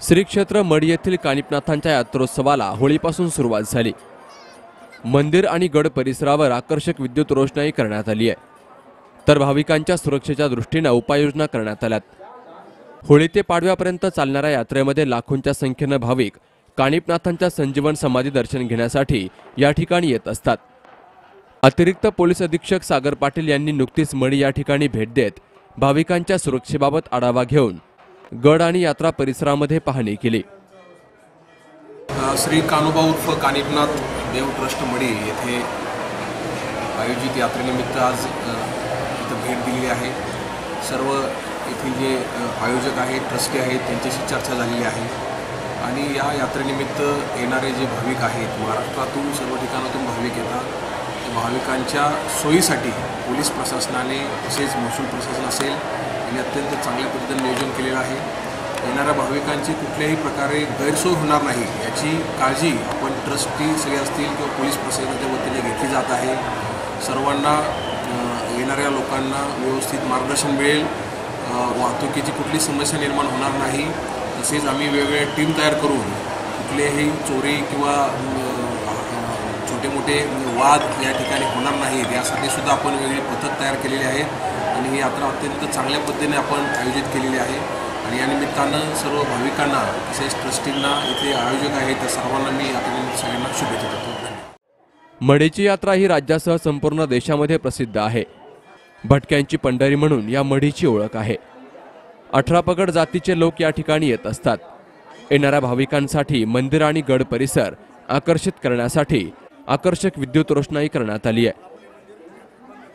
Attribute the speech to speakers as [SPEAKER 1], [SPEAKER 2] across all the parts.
[SPEAKER 1] श्री क्षेत्र मड येथील कानिपनाथांच्या यात्रोत्सवाला होळीपासून सुरुवात झाली. मंदिर आणि गड परिसरावर आकर्षक विद्युत रोषणाई करण्यात आली आहे. तर भाविकांच्या सुरक्षेच्या दृष्टीनं उपाययोजना करण्यात आल्यात. होळी ते पाडव्यापर्यंत चालणाऱ्या यात्रेमध्ये लाखोंच्या संख्येनं भाविक कानिपनाथांच्या संजीवन समाधी दर्शन घेण्यासाठी या ठिकाणी येत असतात. अतिरिक्त पोलीस अधीक्षक सागर पाटील यांनी नुकतीच मडी या ठिकाणी भेट देत भाविकांच्या सुरक्षेबाबत आढावा घेऊन गड आणि यात्रा परिसरामध्ये पाहणी केली.
[SPEAKER 2] श्री कानोबा उर्फ कानिपनाथ देव ट्रस्ट मडी येथे आयोजित यात्रेनिमित्त आज इथं भेट दिलेली आहे. सर्व येथील जे आयोजक आहेत ट्रस्टी आहेत त्यांच्याशी चर्चा झालेली आहे. आणि या यात्रेनिमित्त येणारे जे भाविक आहेत महाराष्ट्रातून सर्व ठिकाणातून भाविक येतात. भाविकांच्या सोयीसाठी पोलीस प्रशासनाने तसेच महसूल प्रशासन असेल यांनी अत्यंत चांगल्या पद्धतीने नियोजन केलेलं आहे. येणाऱ्या भाविकांची कुठल्याही प्रकारे गैरसोय होणार नाही याची काळजी आपण ट्रस्टी सगळे असतील किंवा पोलीस प्रशासनाच्या वतीने घेतली जात आहे. सर्वांना येणाऱ्या लोकांना व्यवस्थित मार्गदर्शन मिळेल. वाहतुकीची कुठली समस्या निर्माण होणार नाही. तसेच आम्ही वेगवेगळ्या टीम तयार करून कुठलेही चोरी किंवा छोटे मोठे वाद या ठिकाणी होणार नाहीत. यासाठी सुद्धा आपण वेगळी पथक तयार केलेली आहेत आणि ही यात्रा अत्यंत चांगल्या पद्धतीने आपण आयोजित केलेली आहे. आणि या निमित्तानं सर्व भाविकांना तसेच ट्रस्टींना इथे आयोजक आहेत त्या सर्वांना मी यात्रेनिमित्त सगळ्यांना शुभेच्छा देतो.
[SPEAKER 1] मढीची यात्रा ही राज्यासह संपूर्ण देशामध्ये प्रसिद्ध आहे. भटक्यांची पंढरी म्हणून या मढीची ओळख आहे. अठरा पगड जातीचे लोक या ठिकाणी येत असतात. येणाऱ्या भाविकांसाठी मंदिर आणि गड परिसर आकर्षित करण्यासाठी आकर्षक विद्युत रोषणाई करण्यात आली आहे.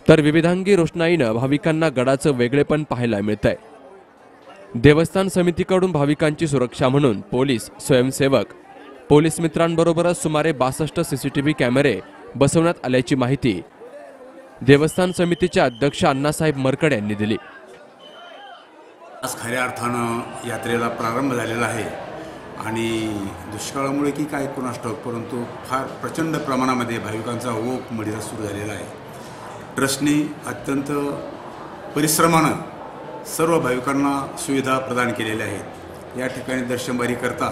[SPEAKER 1] तर विविधांगी रोषणाईनं भाविकांना गडाचं वेगळेपण पाहायला मिळतंय. देवस्थान समितीकडून भाविकांची सुरक्षा म्हणून पोलीस स्वयंसेवक पोलीस मित्रांबरोबरच सुमारे बासष्ट सीसीटीव्ही कॅमेरे बसवण्यात आल्याची माहिती देवस्थान समितीचे अध्यक्ष अण्णासाहेब मरकड यांनी दिली.
[SPEAKER 3] आज खऱ्या अर्थानं यात्रेला प्रारंभ झालेला आहे आणि दुष्काळामुळे की काय कोणास ठाऊक परंतु फार प्रचंड प्रमाणामध्ये भाविकांचा ओघ मडीला सुरू झालेला आहे. ट्रस्टने अत्यंत परिश्रमानं सर्व भाविकांना सुविधा प्रदान केलेल्या आहेत. या ठिकाणी दर्शनबारी करता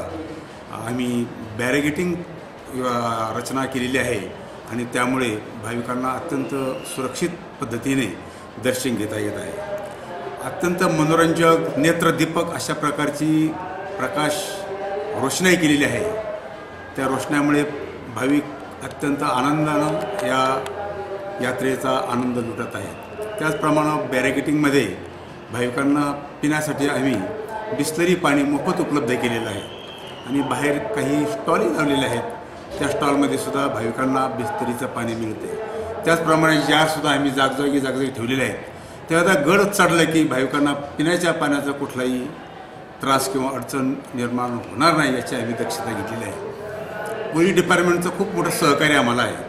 [SPEAKER 3] आम्ही बॅरिगेटिंग रचना केलेली आहे आणि त्यामुळे भाविकांना अत्यंत सुरक्षित पद्धतीने दर्शन घेता येत आहे. अत्यंत मनोरंजक नेत्रदीपक अशा प्रकारची प्रकाश रोषणाई केलेली आहे. त्या रोषणामुळे भाविक अत्यंत आनंदानं या यात्रेचा आनंद लुटत आहेत. त्याचप्रमाणे बॅरिगेटिंगमध्ये भाविकांना पिण्यासाठी आम्ही बिस्लरी पाणी मोफत उपलब्ध केलेलं आहे. आणि बाहेर काही स्टॉलही लावलेले आहेत. त्या स्टॉलमध्ये सुद्धा भाविकांना बिस्तरीचं पाणी मिळते. त्याचप्रमाणे जारसुद्धा आम्ही जागजागी जागजागी ठेवलेले आहेत तेव्हा आता गड चढलं की भाविकांना पिण्याच्या पाण्याचा कुठलाही त्रास किंवा अडचण निर्माण होणार नाही याची आम्ही दक्षता घेतलेली आहे. पोलीस डिपार्टमेंटचं खूप मोठं सहकार्य आम्हाला आहे.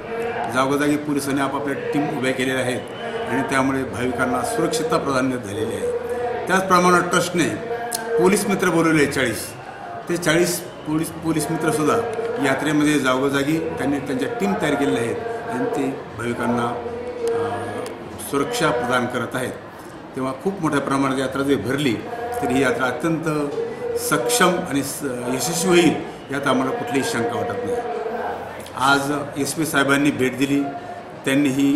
[SPEAKER 3] जागोजागी पोलिसांनी आपापल्या टीम उभ्या केलेल्या आहेत आणि त्यामुळे भाविकांना सुरक्षितता प्राधान्य झालेली आहे. त्याचप्रमाणे ट्रस्टने पोलीस मित्र बोलवले चाळीस. ते चाळीस पोलीस पोलीस मित्रसुद्धा यात्रेमध्ये जागोजागी त्यांनी त्यांच्या टीम तयार केलेल्या आहेत आणि ते भाविकांना सुरक्षा प्रदान करत आहेत. तेव्हा खूप मोठ्या प्रमाणात यात्रा जरी भरली तरी ही यात्रा अत्यंत सक्षम आणि स यशस्वी होईल यात आम्हाला कुठलीही शंका वाटत नाही. आज एस पी साहेबांनी भेट दिली. त्यांनी ही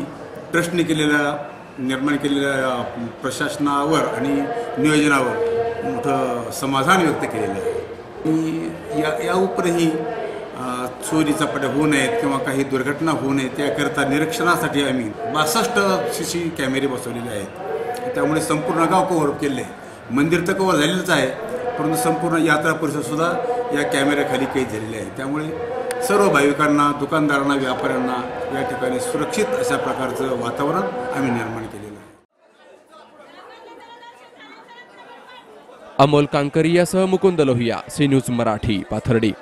[SPEAKER 3] ट्रस्टने केलेल्या निर्माण केलेल्या प्रशासनावर आणि नियोजनावर मोठं समाधान व्यक्त केलेलं आहे. आणि या या उपरही चोरीचा पट होऊ नयेत किंवा काही दुर्घटना होऊ नयेत त्याकरता निरीक्षणासाठी आम्ही बासष्ट सी सी कॅमेरे बसवलेले आहेत. त्यामुळे संपूर्ण गाव कव्हर केले आहे मंदिर तर कव्हर झालेलंच आहे परंतु संपूर्ण यात्रा परिसरसुद्धा या कॅमेऱ्याखाली कैद झालेले आहे. त्यामुळे सर्व भाविकांना दुकानदारांना व्यापाऱ्यांना या ठिकाणी सुरक्षित अशा प्रकारचं वातावरण आम्ही निर्माण केलेलं आहे.
[SPEAKER 1] अमोल कांकरियासह मुकुंद लोहिया सी न्यूज मराठी पाथर्डी.